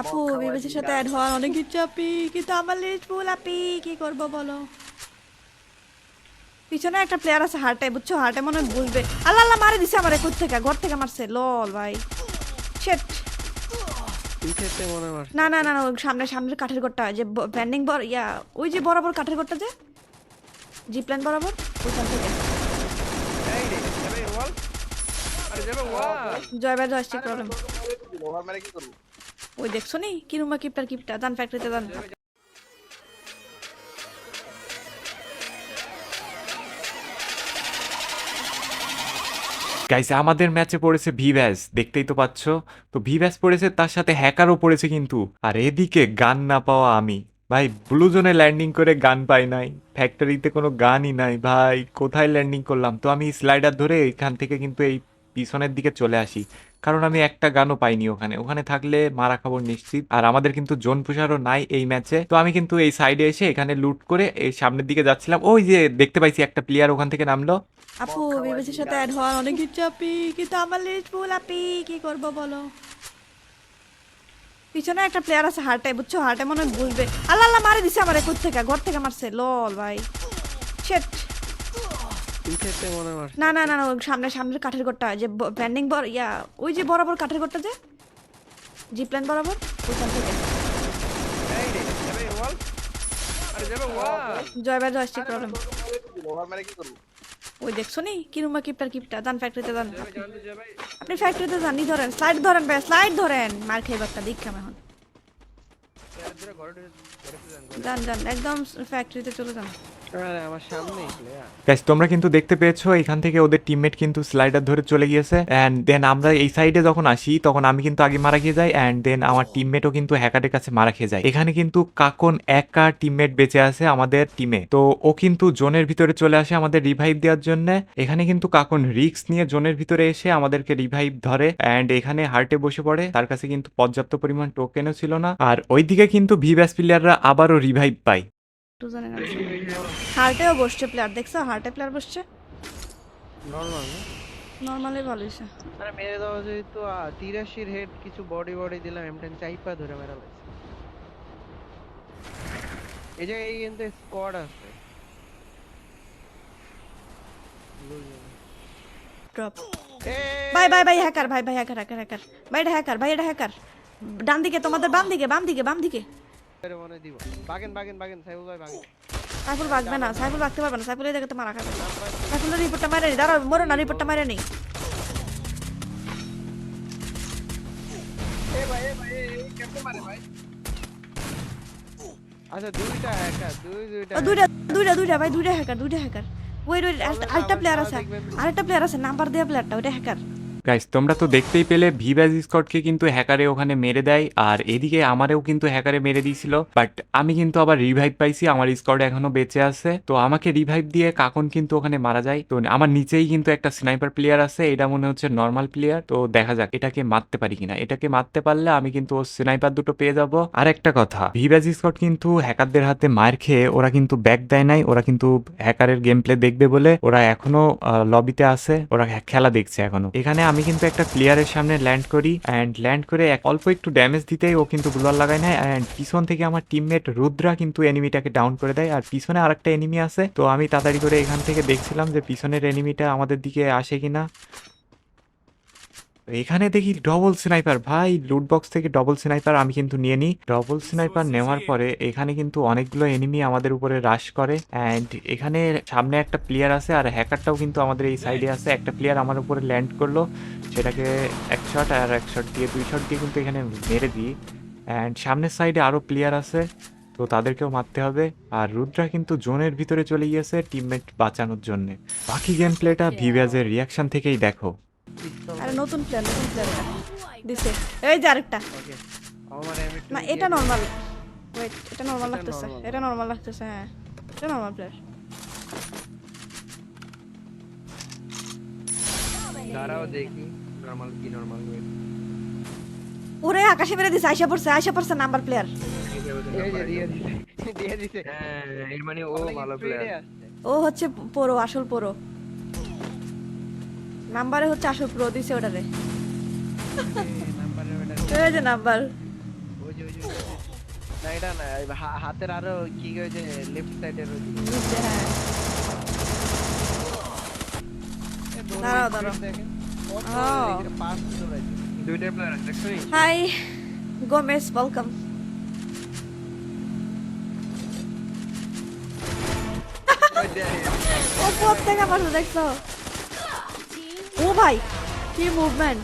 আপু বিবেচের সাথে অ্যাড হওয়ার অনেক ইচ্ছা আপি কিন্তু আমার লিস্ট ফুল আপি কি করব বলো? পিছনে একটা প্লেয়ার আছে হার্টে বুঝছ? হার্টে মনে হয় বুঝবে আল্লাহ আল্লাহ মারে দিছে আমার একুর থেকে ঘর থেকে মারছে। লল ভাই। শেট না না না না, সামনে সামনের কাঠের ঘরটা যে ব্যান্ডিং বর ইয়া ওই যে বরাবর কাঠের ঘরটা যে? জিপ্ল্যান বরাবর? ওইখান থেকে। জয় ভাই জয়স্টিক প্রবলেম কি করব? ওই দেখছ নি? কিরুমা কিপটার কিপটা? দান ফ্যাক্টরিতে দান। গাইস আমাদের ম্যাচে পড়েছে ভিভ্যাস দেখতেই তো পাচ্ছ। তো ভিভ্যাস পড়েছে, তার সাথে হ্যাকারও পড়েছে কিন্তু। আর এদিকে গান না পাওয়া আমি। ভাই ব্লু জোনে ল্যান্ডিং করে গান পাই নাই। ফ্যাক্টরিতে কোনো গানই নাই। ভাই, কোথায় ল্যান্ডিং করলাম? তো আমি স্লাইডার ধরে এখান থেকে কিন্তু এই পিছনের দিকে চলে আসি। কারণ আমি একটা গানও পাইনি ওখানে। ওখানে থাকলে মারা খাব নিশ্চিত। আর আমাদের কিন্তু জোন পুষারও নাই এই ম্যাচে তো আমি কিন্তু এই সাইডে এসে এখানে লুট করে এই সামনের দিকে যাচ্ছিলাম। ওই যে দেখতে পাইছি একটা প্লেয়ার ওখান থেকে নামলো। আপু বিবেচের সাথে অ্যাড হওয়ার অনেক ইচ্ছা, আপি। কিন্তু আমার লিস্ট ফুল আপি। কি করব বলো? পিছনে একটা প্লেয়ার আছে হার্টে বুঝছ? হার্টে মনে হয় বুঝবে আল্লাহ আল্লাহ, মারে দিছে আমার একুর থেকে ঘর থেকে মারছে। লল ভাই। শেট না না না না, সামনে সামনের কাঠের ঘরটা যে ব্যান্ডিং বর ইয়া ওই যে বরাবর কাঠের ঘরটা যে? জিপ্ল্যান বরাবর? ওইখান থেকে জয় প্রবলেম ওই দেখছ নি? কিরুমা কিপটার কিপটা দান ফ্যাক্টরিতে দান। আপনি ফ্যাক্টরিতে যান নি ধরেন স্লাইড ধরেন ভাই স্লাইড ধরেন। মার খাইব একটা দীক্ষা এখন। যান যান একদম ফ্যাক্টরিতে চলে যান। গাইস তোমরা কিন্তু দেখতে পেয়েছ, এখান থেকে ওদের টিমমেট কিন্তু স্লাইডার ধরে চলে গিয়েছে। অ্যান্ড দেন আমরা এই সাইডে যখন আসি, তখন আমি কিন্তু আগে মারা খেয়ে যাই অ্যান্ড দেন আমার টিমমেটও কিন্তু হ্যাকারের কাছে মারা খেয়ে যায়। এখানে কিন্তু কাকন একা টিমমেট বেঁচে আছে আমাদের টিমে তো ও কিন্তু জোনের ভিতরে চলে আসে আমাদের রিভাইভ দেওয়ার জন্য। এখানে কিন্তু কাকন রিক্স নিয়ে জোনের ভিতরে এসে আমাদেরকে রিভাইভ ধরে অ্যান্ড এখানে হার্টে বসে পড়ে। তার কাছে কিন্তু পর্যাপ্ত পরিমাণ টোকেনও ছিল না। আর ওইদিকে কিন্তু ভিভ্যাস প্লেয়াররা আবারও রিভাইভ পায়। জানেন হার্টেও বসছে প্লেয়ার দেখছ? হার্টে প্লেয়ার বসছে? নরমাল ভালো হয়েছে। আরে মেরে দেওয়া যেহেতু তিরাশির হেড কিছু বডি বডি দিলাম এমটেন চাইপা ধরে মেরা লাগছে। এই যে এই কিন্তু স্কোয়াড আছে। Drop by by by hacker ভাই ভাই হ্যাকার হ্যাকার হ্যাকার ভাই এটা হ্যাকার ভাই এটা হ্যাকার ডান দিকে তোমাদের বাম দিকে বাম দিকে বাম দিকে এর মনে দিব। বাগেন বাগেন বাগেন সাইবুল ভাই বাগেন। সাইফুল বাগবে না সাইফুল বাগতে পারবে না সাইফুল এই জায়গাতে মারা খাবে। সাইফুলের রিপোর্টটা মারে নি দাঁড়াও মরো না রিপোর্টটা মারে নি আচ্ছা দুইটা হ্যাকার দুই দুইটা দুইটা দুইটা দুইটা ভাই দুইটা হ্যাকার দুইটা হ্যাকার ওই ওই আরেকটা প্লেয়ার আছে আরেকটা প্লেয়ার আছে নাম্বার দেওয়া প্লেয়ারটা ওটা হ্যাকার গাইস তোমরা তো দেখতেই পেলে ভিভ্যাজ স্কটকে কিন্তু হ্যাকারে ওখানে মেরে দেয়, আর এদিকে আমারেও কিন্তু হ্যাকারে মেরে দিয়েছিল। বাট আমি কিন্তু আবার রিভাইভ পাইছি, আমার স্কট এখনও বেঁচে আছে। তো আমাকে রিভাইভ দিয়ে কাকন কিন্তু ওখানে মারা যায়। তো আমার নিচেই কিন্তু একটা স্নাইপার প্লেয়ার আছে, এটা মনে হচ্ছে নর্মাল প্লেয়ার তো দেখা যাক, এটাকে মারতে পারি কিনা। এটাকে মারতে পারলে আমি কিন্তু ও স্নাইপার দুটো পেয়ে যাব। আর একটা কথা ভিভ্যাজ স্কট কিন্তু হ্যাকারদের হাতে মার খেয়ে ওরা কিন্তু ব্যাক দেয় নাই। ওরা কিন্তু হ্যাকারের গেম প্লে দেখবে বলে ওরা এখনও লবিতে আছে। ওরা খেলা দেখছে এখনও। এখানে আমি কিন্তু একটা প্লেয়ারের সামনে ল্যান্ড করি অ্যান্ড ল্যান্ড করে অল্প একটু ড্যামেজ দিতেই ও কিন্তু ব্লোয়ার লাগায় না অ্যান্ড পিছন থেকে আমার টিমমেট রুদ্রা কিন্তু এনিমিটাকে ডাউন করে দেয়, আর পিছনে আরেকটা এনিমি আছে। তো আমি তাড়াতাড়ি করে এখান থেকে দেখছিলাম যে পিছনের এনিমিটা আমাদের দিকে আসে কিনা। তো এখানে দেখি ডবল স্নাইপার ভাই লুট বক্স থেকে ডবল স্নাইপার আমি কিন্তু নিয়ে নিই। ডবল স্নাইপার নেওয়ার পরে এখানে কিন্তু অনেকগুলো এনিমি আমাদের উপরে রাশ করে। অ্যান্ড এখানে সামনে একটা প্লেয়ার আছে আর হ্যাকারটাও কিন্তু আমাদের এই সাইডে আছে। একটা প্লেয়ার আমার উপরে ল্যান্ড করল। সেটাকে এক শট আর এক শট দিয়ে দুই শট দিয়ে কিন্তু এখানে মেরে দিই। অ্যান্ড সামনের সাইডে আরও প্লেয়ার আছে। তো তাদেরকেও মারতে হবে। আর রুদ্রা কিন্তু জোনের ভিতরে চলে গিয়েছে টিমমেট বাঁচানোর জন্য। বাকি গেম প্লেটা ভিভ্যাজের রিয়াকশন থেকেই দেখো। আরে নতুন প্লেয়ার নতুন প্লেয়ার দিছে। এই যে আরেকটা। না এটা নর্মাল ওয়েট এটা নর্মাল লাগতেছে। এটা নর্মাল লাগতেছে হ্যাঁ। এটা নর্মাল প্লেয়ার দাঁড়াও দেখি নরমাল কি নরমাল ওয়েট ওরে আকাশে মেরে দিছে আয়সা পড়ছে আয়সা পড়ছে নাম্বার প্লেয়ার হ্যাঁ এর মানে ও ভালো প্লেয়ার ও হচ্ছে পোরো আসল পোরো। নাম্বারে হচ্ছে আসল প্রো দিছে ওটারে এই যে নাম্বার। না এটা না হা- হাতের আরও কি যে লেফট দাঁড়াও, দাঁড়াও। প্লেয়ার আছে দেখছ হাই গোমেস ওয়েলকাম ও আমার দেখছ? ও ভাই কি মুভমেন্ট